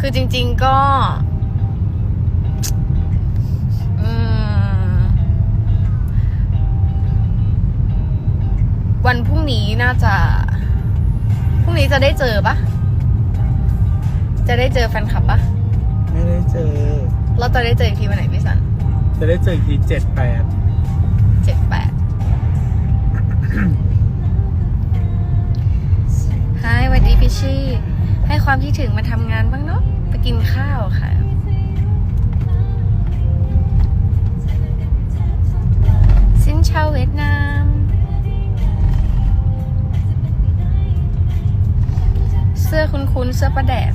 คือจริง ๆก็อืมวันพรุ่งนี้น่าจะ พรุ่งนี้จะได้เจอปะจะได้เจอแฟนคลับปะไม่ได้เจอ เราจะได้เจออีกทีวันไหนพี่สัน จะได้เจออีกทีเจ็ดแปดเจ็ดแปดฮายสวัสดีพี่ชี่ ให้ความคิดถึงมาทำงานบ้างเนาะไปกินข้าวค่ะสินเชาเวียดนามเสื้อคุ้นๆเสื้อประแดด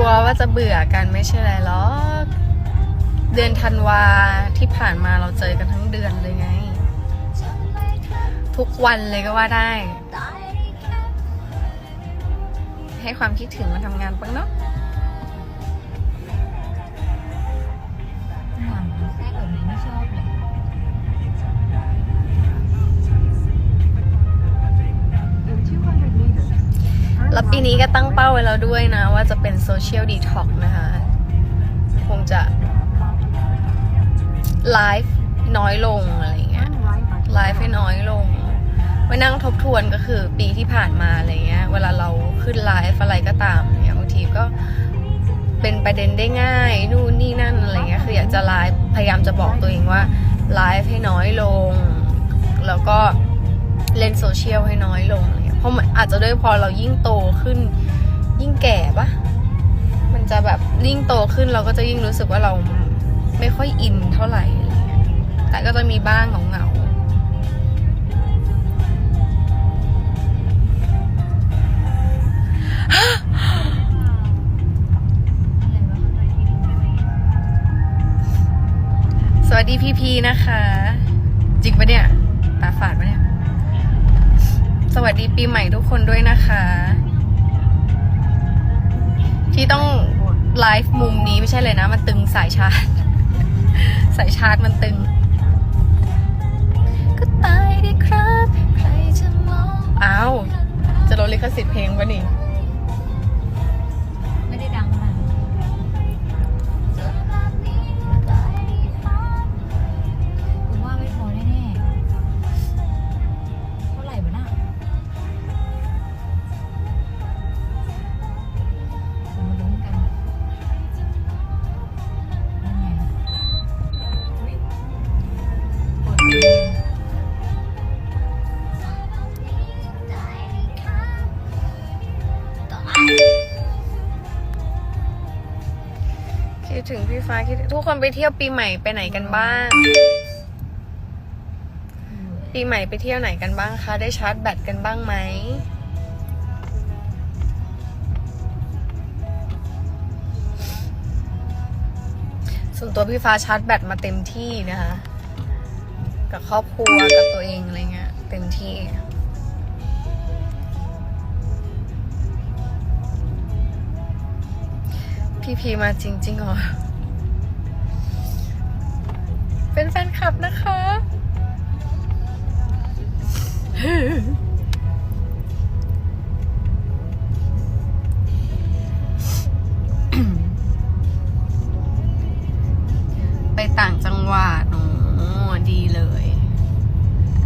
ลัวว่าจะเบื่อกันไม่ใช่ไรหรอกเดือนธันวาที่ผ่านมาเราเจอกันทั้งเดือนเลยไง ทุกวันเลยก็ว่าได้ ให้ความคิดถึงมาทำงานปังเนาะ แล้วปีนี้ก็ตั้งเป้าไว้แล้วด้วยนะ ว่าจะเป็นโซเชียลดีท็อกนะคะ คงจะไลฟ์น้อยลงอะไรเงี้ยไลฟ์ให้น้อยลงมานั่งทบทวนก็คือปีที่ผ่านมาอะไรเงี้ย เวลาเราขึ้นไลฟ์อะไรก็ตามเนี่ยบางทีก็เป็นประเด็นได้ง่าย นู่นนี่นั่นอะไรเงี้ยคืออยากจะไลฟ์พยายามจะบอกตัวเองว่าไลฟ์ให้น้อยลง แล้วก็เล่นโซเชียลให้น้อยลง เพราะมันอาจจะด้วยพอเรายิ่งโตขึ้น ยิ่งแก่ปะมันจะแบบยิ่งโตขึ้นเราก็จะยิ่งรู้สึกว่าเราไม่ค่อยอินเท่าไหร่ แต่ก็จะมีบ้างเหงาสวัสดีพี่พีนะคะ จริงปะเนี่ยตาฝาดปะเนี่ย สวัสดีปีใหม่ทุกคนด้วยนะคะ ที่ต้องไลฟ์มุมนี้ไม่ใช่เลยนะ มันตึงสายชาร์จ สายชาร์จมันตึง ก็ตายดีครับ ใครจะมองอ้าว จะลดลิขสิทธิ์เพลงปะนี่ ฟ้าคิดทุกคนไปเที่ยวปีใหม่ไปไหนกันบ้าง ปีใหม่ไปเที่ยวไหนกันบ้างคะ ได้ชาร์จแบตกันบ้างไหมส่วนตัวพี่ฟ้าชาร์จแบตมาเต็มที่นะคะ กับครอบครัวกับตัวเองอะไรเงี้ยเต็มที่พี่พีมาจริงๆเหรอ เป็นแฟนคลับนะคะ ไปต่างจังหวัดโอ้ดีเลย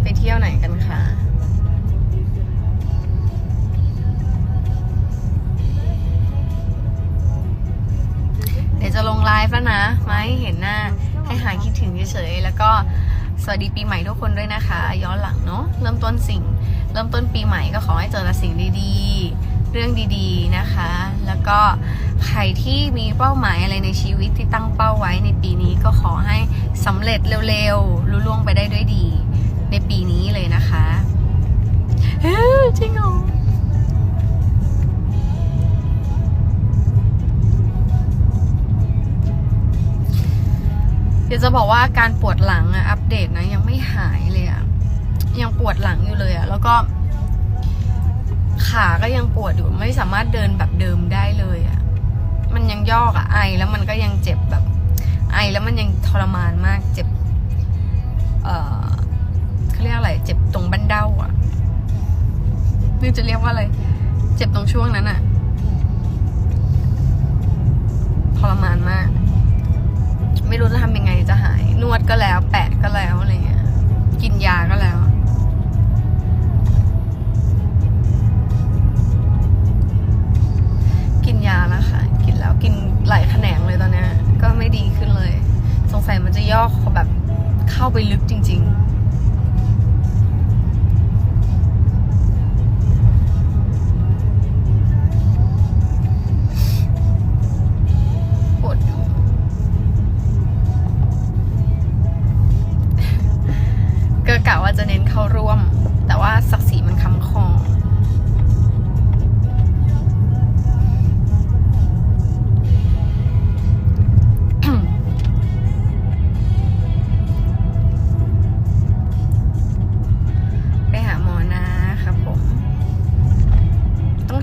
ไปเที่ยวไหนกันคะเดี๋ยวจะลงไลฟ์แล้วนะมาให้เห็นหน้า หายคิดถึงเฉยๆแล้วก็สวัสดีปีใหม่ทุกคนด้วยนะคะ ย้อนหลังเนาะเริ่มต้นสิ่ง เริ่มต้นปีใหม่ก็ขอให้เจอแต่สิ่งดีๆ เรื่องดีๆนะคะ แล้วก็ใครที่มีเป้าหมายอะไรในชีวิตที่ตั้งเป้าไว้ในปีนี้ก็ขอให้สำเร็จเร็วๆลุล่วงไปได้ด้วยดี ในปีนี้เลยนะคะเฮ้ยจริงเหรอ ดี๋ยวจะบอกว่าการปวดหลังอะอัปเดตนะยังไม่หายเลยอะยังปวดหลังอยู่เลยอะแล้วก็ขาก็ยังปวดอยู่ไม่สามารถเดินแบบเดิมได้เลยอะมันยังยอกอะไอแล้วมันก็ยังเจ็บแบบ ไอแล้วมันยังทรมานมากเจ็บ เออเขาเรียกอะไร เจ็บตรงบันเด้าอะนี่จะเรียกว่าอะไร เจ็บตรงช่วงนั้นอะ ไม่รู้จะทำยังไงจะหาย นวดก็แล้ว แปะก็แล้วอะไรเงี้ย กินยาก็แล้ว กินยาแล้วค่ะ กินแล้วกินหลายแขนงเลยตอนนี้ก็ไม่ดีขึ้นเลย สงสัยมันจะย่อแบบเข้าไปลึกจริง ๆ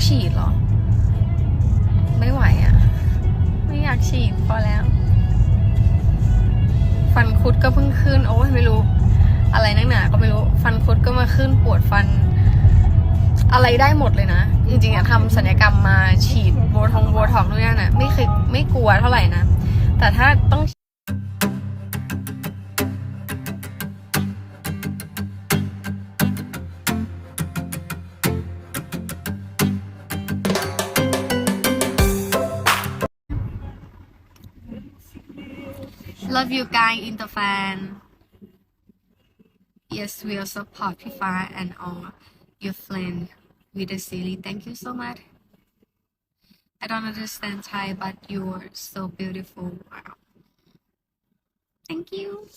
ฉีดเหรอ ไม่ไหวอะ่ะ ไม่อยากฉีดพอแล้ว ฟันคุดก็เพิ่งขึ้น โอ้ยไม่รู้ อะไรนักหนาก็ไม่รู้ ฟันคุดก็มาขึ้นปวดฟัน อะไรได้หมดเลยนะ จริงๆอะทำศัลยกรรมมาฉีดโบทองโบทอกนู่นนั่นอะไม่เคยไม่กลัวเท่าไหร่นะ แต่ถ้าต้อง Love you guys in the fan. Yes, we'll support Pifa and all your friends with the series. Thank you so much. I don't understand Thai, but you're so beautiful. Wow. Thank you.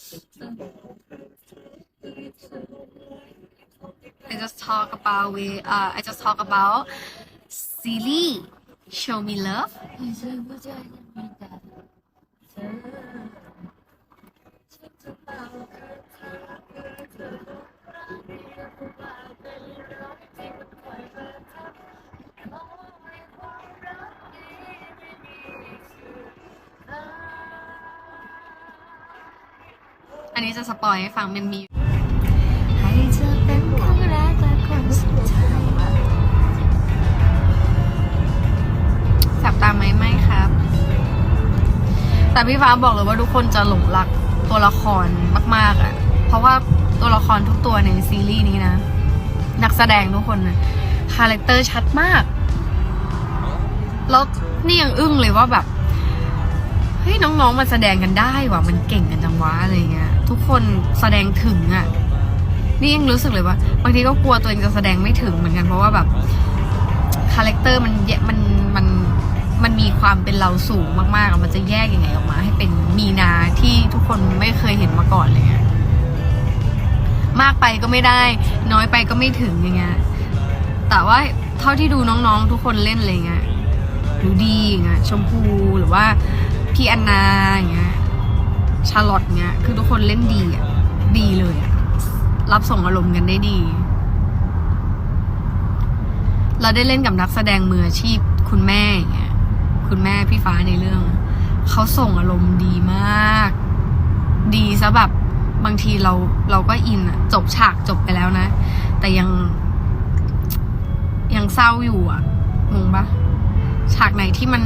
I just talk about we uh I just talk about silly. Show me love. ปอยให้ฟังมันมีให้เธอเป็นครั้งแรกและคนสุดท้ายสับตามไหมไม่ครับ แต่พี่ฟ้าบอกเลยว่าทุกคนจะหลงรักตัวละครมาก ๆอะ่ะ เพราะว่าตัวละครทุกตัวในซีรีส์นี้นะ นักแสดงทุกคนนะคาแรคเตอร์ชัดมาก แล้วนี่ยังอึ้งเลยว่าแบบ เฮ้ยน้องๆมันแสดงกันได้ว่ะมันเก่งกันจังวะอะไรเงี้ย ทุกคนแสดงถึงอะ่ะ นี่ยังรู้สึกเลยว่าบางทีก็กลัวตัวเองจะแสดงไม่ถึงเหมือนกันเพราะว่าแบบคาแรคเตอร์มันแยมันมันมันมีความเป็นเราสูงมากๆอะมันจะแยกยังไงออกมา ให้เป็นมีนาที่ทุกคนไม่เคยเห็นมาก่อนเลยอะมากไปก็ไม่ได้ น้อยไปก็ไม่ถึงอย่างเงี้ยแต่ว่าเท่าที่ดูน้องๆ ทุกคนเล่นอะไรเงี้ยดูดีอย่างเงี้ยชมพูหรือว่า พี่อนนาอย่างเงี้ยชาร์ลอตเงี้ย คือทุกคนเล่นดีอะ ดีเลยอะ รับส่งอารมณ์กันได้ดี เราได้เล่นกับนักแสดงมืออาชีพคุณแม่อย่างเงี้ย คุณแม่พี่ฟ้าในเรื่อง เขาส่งอารมณ์ดีมาก ดีซะแบบบางทีเราเราก็อินอะจบฉากจบไปแล้วนะ แต่ยัง ยังเศร้าอยู่อะงงปะฉากไหนที่มัน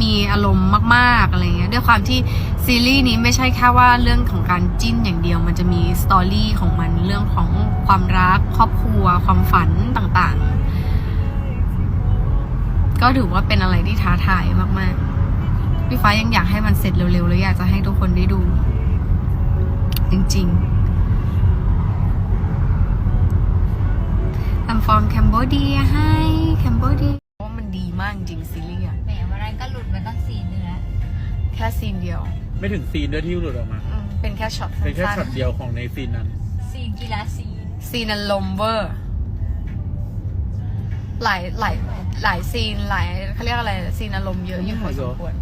มีอารมณ์มากๆอะไรเงี้ยด้วยความที่ซีรีส์นี้ไม่ใช่แค่ว่าเรื่องของการจิ้นอย่างเดียว มันจะมีสตอรี่ของมันเรื่องของความรัก ครอบครัว ความฝันต่างๆ ก็ถือว่าเป็นอะไรที่ท้าทายมากๆพี่ฟ้ายังอยากให้มันเสร็จเร็วๆเลยอยากจะให้ทุกคนได้ดู จริงๆ I'm from Cambodia ให้ Cambodia ว่ามันดีมากจริงซีรีส์อะ นนั้นก็หลุดไปตั้งสี่เนื้อแค่ซีนเดียวไม่ถึงซีนด้วยที่หลุดออกมา อืมเป็นแค่ช็อตเป็นแค่สั้นช็อตเดียวของในซีนนั้นซีนกีฬาสีๆซีนอารมณ์เวอร์หลายหลายหลายซีนหลายเขาเรียกอะไรซีนอารมณ์เยอะอยู่พอสมควร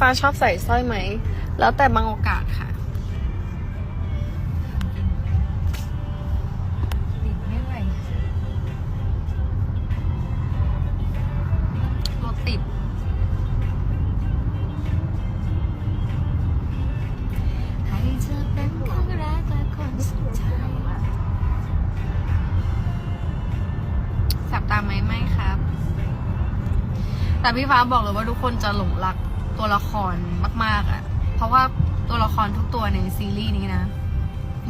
ฟ้าชอบใส่สร้อยไหม แล้วแต่บางโอกาสค่ะ ติดไม่ไหวรถติด ให้เธอเป็นครั้งแรกและคนสุดท้ายแสบตาไหมไม่ครับ แต่พี่ฟ้าบอกเลยว่าทุกคนจะหลงรัก ตัวละครมาก ๆอะ่ะ เพราะว่าตัวละครทุกตัวในซีรีส์นี้นะ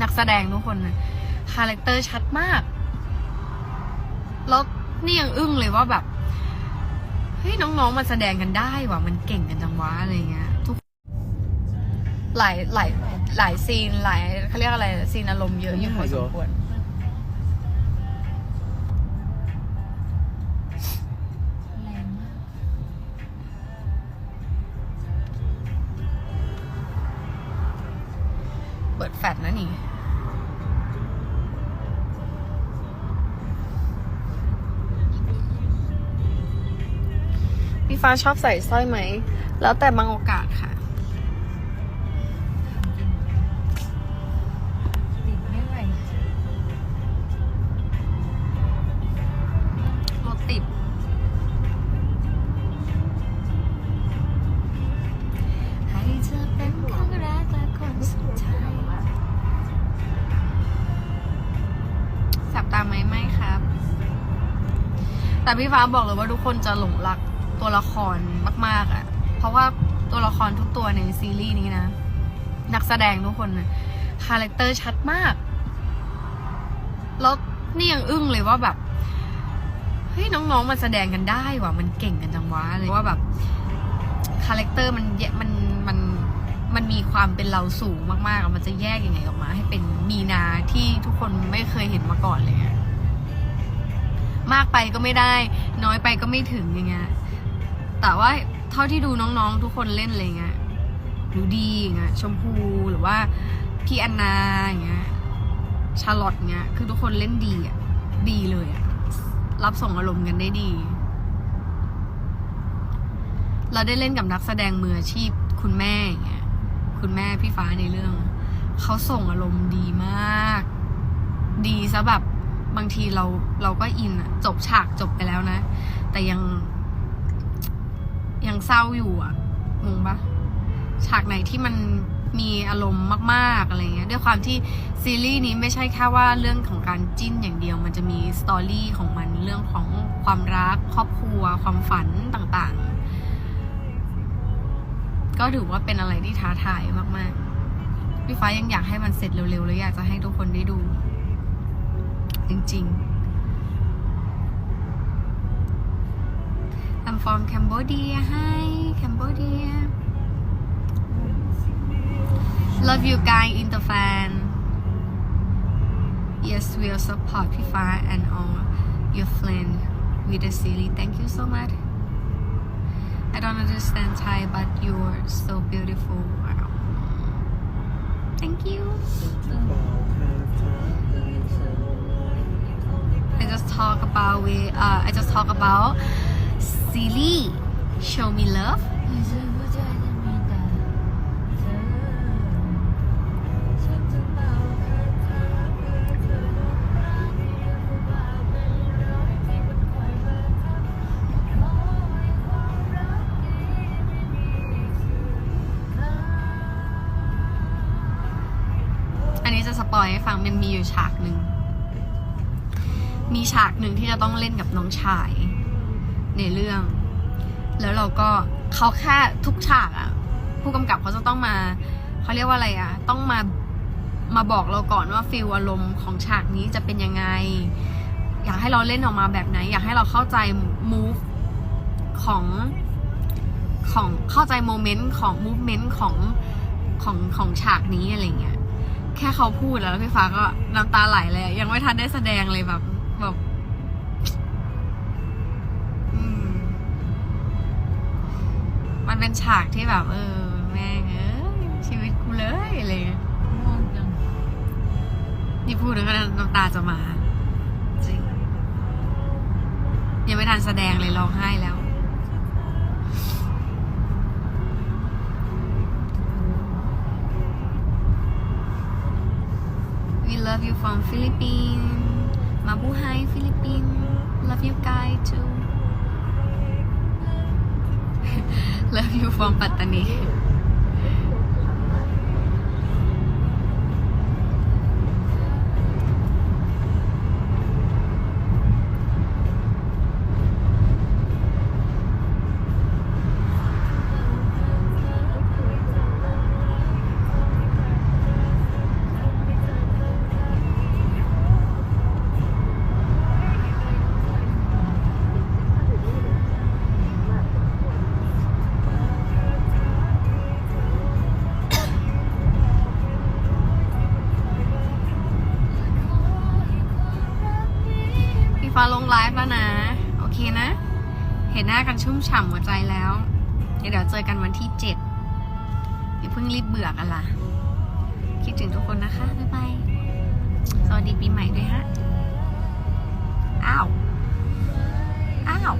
นักแสดงทุกคนนะคาแรคเตอร์ชัดมาก แล้วนี่ยังอึ้งเลยว่าแบบเฮ้ยน้องๆมันแสดงกันได้ว่ะมันเก่งกันจังวะอะไรเงี้ยทุกหลายหลายหลายซีนหลายเขาเรียกอะไรซีนอารมณ์เยอะอยู่พอสมควร ฟ้าชอบใส่สร้อยไหม แล้วแต่บางโอกาสค่ะติดไม่ไหวรถติดให้เธอเป็นครั้งแรกและคนสุดท้ายแสบตาไหมไม่ครับแต่พี่ฟ้าบอกเลยว่าทุกคนจะหลงรัก ตัวละครมาก ๆอะ่ะ เพราะว่าตัวละครทุกตัวในซีรีส์นี้นะ นักแสดงทุกคนนะคาแรคเตอร์ชัดมาก แล้วนี่ยังอึ้งเลยว่าแบบเฮ้ยน้องๆมันแสดงกันได้ว่ะมันเก่งกันจังวะเลยว่าแบบคาแรคเตอร์มันแยมันมันมันมีความเป็นเราสูงมากๆอะมันจะแยกยังไงออกมา ให้เป็นมีนาที่ทุกคนไม่เคยเห็นมาก่อนเลยมากไปก็ไม่ได้ น้อยไปก็ไม่ถึงอย่างเงี้ย แต่ว่าเท่าที่ดูน้องๆ ทุกคนเล่นอะไรเงี้ยดูดีอย่างเงี้ยชมพูหรือว่าพี่แอนนาอย่างเงี้ยชาร์ลอตเงี้ยคือทุกคนเล่นดีอะดีเลยอะรับส่งอารมณ์กันได้ดี เราได้เล่นกับนักแสดงมืออาชีพคุณแม่อย่างเงี้ยคุณแม่พี่ฟ้าในเรื่อง เขาส่งอารมณ์ดีมาก ดีซะแบบบางทีเราเราก็อินอะจบฉากจบไปแล้วนะ แต่ยัง ยังเศร้าอยู่อะงงปะฉากไหนที่มันมีอารมณ์มากๆอะไรเงี้ยด้วยความที่ซีรีส์นี้ไม่ใช่แค่ว่าเรื่องของการจิ้นอย่างเดียว มันจะมีสตอรี่ของมันเรื่องของความรัก ครอบครัว ความฝันต่างๆ ก็ถือว่าเป็นอะไรที่ท้าทายมากๆพี่ฟ้ายังอยากให้มันเสร็จเร็วๆเลยอยากจะให้ทุกคนได้ดู จริงๆ from Cambodia. Hi, Cambodia. Love you guys in the fan. Yes, we'll support Pifa and all your friends with the silly. Thank you so much. I don't understand Thai, but you're so beautiful. Wow. Thank you. I just talk about with uh, I just talk about series. Show me love. ให้ฉันหัวใจจะมีแต่เธอฉันจะเป่าคาถาเพื่อเธอรักที่ยังคงว่าเป็นรอยที่มันคอยมาทับขอให้ความรักนี้ไม่มีชื่อค่าอันนี้จะสปอยให้ฟังมันมีอยู่ฉากหนึ่ง มีฉากหนึ่งที่จะต้องเล่นกับน้องชาย ในเรื่อง แล้วเราก็เขาแค่ทุกฉากอะผู้กำกับเขาจะต้องมาเขาเรียกว่าอะไรอะต้องมามาบอกเราก่อนว่าฟิลอารมณ์ของฉากนี้จะเป็นยังไง อยากให้เราเล่นออกมาแบบไหน อยากให้เราเข้าใจ move ของของเข้าใจโมเมนต์ของ movement ของของของฉากนี้อะไรเงี้ยแค่เขาพูดแล้วพี่ฟ้าก็น้ำตาไหลเลยยังไม่ทันได้แสดงเลยแบบ เป็นฉากที่แบบเออ แม่งเอ้ชีวิตกูเลยอะไรง่วงจังนี่พูดแล้วก็น้ำตาจะมา จริง ยังไม่ทันแสดงเลยร้องไห้แล้ววี love you from Philippines มาบูไฮฟิลิปปินส์ love you guys too love you from ห็นหน้ากันชุ่มฉ่ำหัวใจแล้ว เดี๋ยวเจอกันวันที่เจ็ดอย่าเพิ่งรีบเบื่อกันล่ะ คิดถึงทุกคนนะคะ บ๊ายบาย สวัสดีปีใหม่ด้วยฮะ อ้าว อ้าว